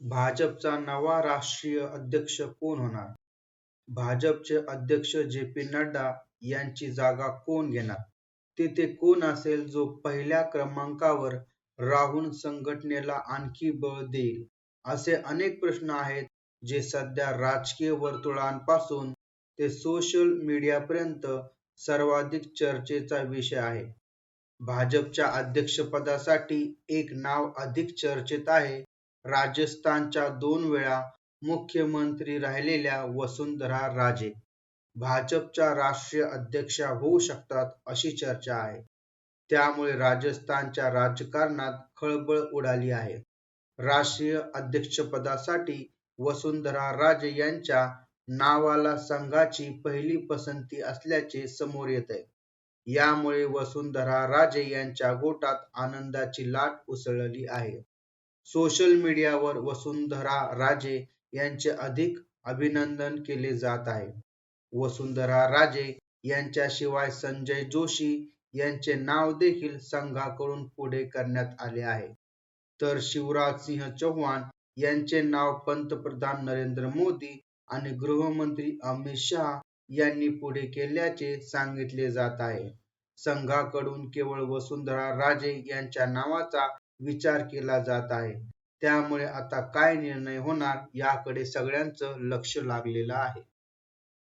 भाजपचा नवा राष्ट्रीय अध्यक्ष कोण होणार? भाजपचे अध्यक्ष जे पी नड्डा यांची जागा कोण घेणार? तेथे कोण असेल जो पहिल्या क्रमांकावर राहून संघटनेला आणखी बळ देईल? असे अनेक प्रश्न आहेत जे सध्या राजकीय वर्तुळांपासून ते सोशल मीडियापर्यंत सर्वाधिक चर्चेचा विषय आहे. भाजपच्या अध्यक्षपदासाठी एक नाव अधिक चर्चेत आहे. राजस्थानच्या दोन वेळा मुख्यमंत्री राहिलेल्या वसुंधरा राजे भाजपच्या राष्ट्रीय अध्यक्षा होऊ शकतात अशी चर्चा आहे. त्यामुळे राजस्थानच्या राजकारणात खळबळ उडाली आहे. राष्ट्रीय अध्यक्षपदासाठी वसुंधरा राजे यांच्या नावाला संघाची पहिली पसंती असल्याचे समोर येतंय. यामुळे वसुंधरा राजे यांच्या गोटात आनंदाची लाट उसळली आहे. सोशल मीडियावर वसुंधरा राजे यांचे अधिक अभिनंदन केले जात आहे. वसुंधरा राजे यांच्याशिवाय संजय जोशी यांचे नाव देखील संघाकडून पुढे करण्यात आले आहे. तर शिवराज सिंह चौहान यांचे नाव पंतप्रधान नरेंद्र मोदी आणि गृहमंत्री अमित शहा यांनी पुढे केल्याचे सांगितले जात आहे. संघाकडून केवळ वसुंधरा राजे यांच्या नावाचा विचार केला जात आहे. त्यामुळे आता काय निर्णय होणार याकडे सगळ्यांचं लक्ष लागलेलं आहे.